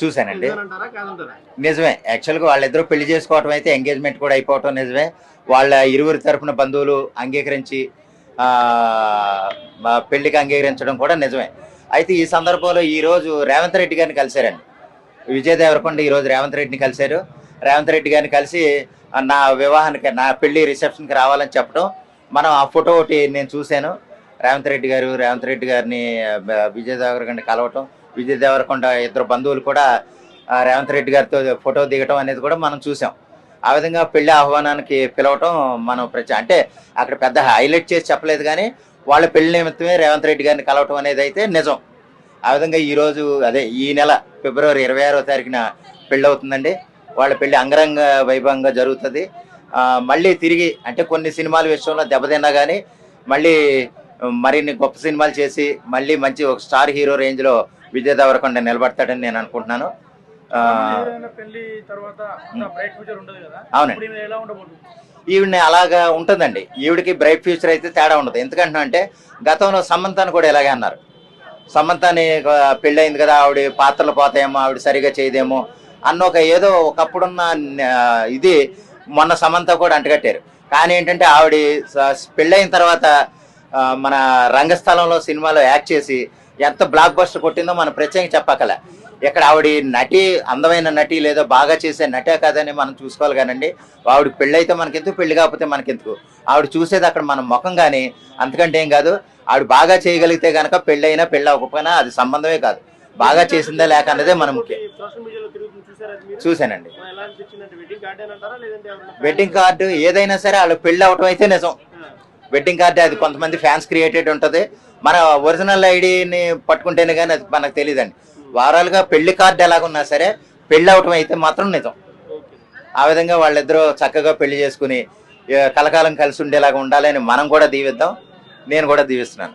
చూశానండి. కాదంటారా? నిజమే. యాక్చువల్గా వాళ్ళిద్దరూ పెళ్ళి చేసుకోవటం అయితే ఎంగేజ్మెంట్ కూడా అయిపోవటం నిజమే. వాళ్ళ ఇరువురి తరపున బంధువులు అంగీకరించి పెళ్ళికి అంగీకరించడం కూడా నిజమే. అయితే ఈ సందర్భంలో ఈ రోజు రేవంత్ రెడ్డి గారిని కలిశారండి. విజయ్ దేవరకొండ ఈ రోజు రేవంత్ రెడ్డిని కలిశారు. రేవంత్ రెడ్డి గారిని కలిసి నా వివాహానికి నా పెళ్ళి రిసెప్షన్కి రావాలని చెప్పడం మనం ఆ ఫోటో ఒకటి నేను చూశాను. రేవంత్ రెడ్డి గారు రేవంత్ రెడ్డి గారిని ఆ, విజయ్ దేవరకొండ కలవటం విజయ్ దేవరకొండ ఇద్దరు బంధువులు కూడా రేవంత్ రెడ్డి గారితో ఫోటో దిగటం అనేది కూడా మనం చూసాం. ఆ విధంగా పెళ్ళి ఆహ్వానానికి పిలవటం మనం ప్రతి అంటే అక్కడ పెద్ద హైలైట్ చేసి చెప్పలేదు కానీ వాళ్ళ పెళ్ళి నిమిత్తమే రేవంత్ రెడ్డి గారిని కలవటం అనేది అయితే నిజం. ఆ విధంగా ఈరోజు అదే ఈ నెల ఫిబ్రవరి ఇరవై ఆరో తారీఖున పెళ్ళి అవుతుందండి. వాళ్ళ పెళ్ళి అంగరంగ వైభవంగా జరుగుతుంది. మళ్ళీ తిరిగి అంటే కొన్ని సినిమాల విషయంలో దెబ్బతిన్నా కానీ మళ్ళీ మరిన్ని గొప్ప సినిమాలు చేసి మళ్ళీ మంచి ఒక స్టార్ హీరో రేంజ్లో విజయ్ దేవరకొండ నిలబడతాడని నేను అనుకుంటున్నాను. అవునండి. ఈవిడ్ని అలాగా ఉంటుందండి. ఈవిడికి బ్రైట్ ఫ్యూచర్ అయితే తేడా ఉండదు. ఎందుకంటున్నా అంటే గతంలో సమంతాన్ని కూడా ఇలాగే అన్నారు. సమంతాని ఆ, పెళ్ళయింది కదా ఆవిడ పాత్రలు పోతాయేమో ఆవిడ సరిగా చేయదేమో అన్న ఒక ఏదో ఒకప్పుడున్న ఇది మొన్న సమంత కూడా అంటగట్టారు. కానీ ఏంటంటే ఆవిడ పెళ్ళయిన తర్వాత మన రంగస్థలంలో సినిమాలో యాక్ట్ చేసి ఎంత బ్లాక్ బస్టర్ కొట్టిందో మనం ప్రత్యేకంగా చెప్పకలే ఇక్కడ ఆవిడ నటి అందమైన నటి లేదో బాగా చేసే నటే కాదని మనం చూసుకోవాలి కానండి. ఆవిడ పెళ్ళైతే మనకెందుకు పెళ్ళి కాకపోతే మనకెందుకు? ఆవిడ చూసేది అక్కడ మన ముఖం కానీ అంతకంటే ఏం కాదు. ఆవిడ బాగా చేయగలిగితే కనుక పెళ్ళైనా పెళ్ళి అవ్వకపోయినా అది సంబంధమే కాదు. బాగా చేసిందా లేక అన్నదే మనం ముఖ్యం. చూశానండి. ఎవరైనా వెడ్డింగ్ కార్డు ఏదైనా సరే వాళ్ళు పెళ్ళి అవటం అయితే నిజం. వెడ్డింగ్ కార్డు అది కొంతమంది ఫ్యాన్స్ క్రియేటెడ్ ఉంటుంది. మన ఒరిజినల్ ఐడిని పట్టుకుంటేనే కానీ అది మనకు తెలియదండి వారాలుగా పెళ్ళి కార్డు ఎలాగున్నా సరే పెళ్ళి అవటం అయితే మాత్రం నిజం. ఆ విధంగా వాళ్ళిద్దరూ చక్కగా పెళ్ళి చేసుకుని కలకాలం కలిసి ఉండేలాగా ఉండాలని మనం కూడా దీవిద్దాం. నేను కూడా దీవిస్తున్నాను.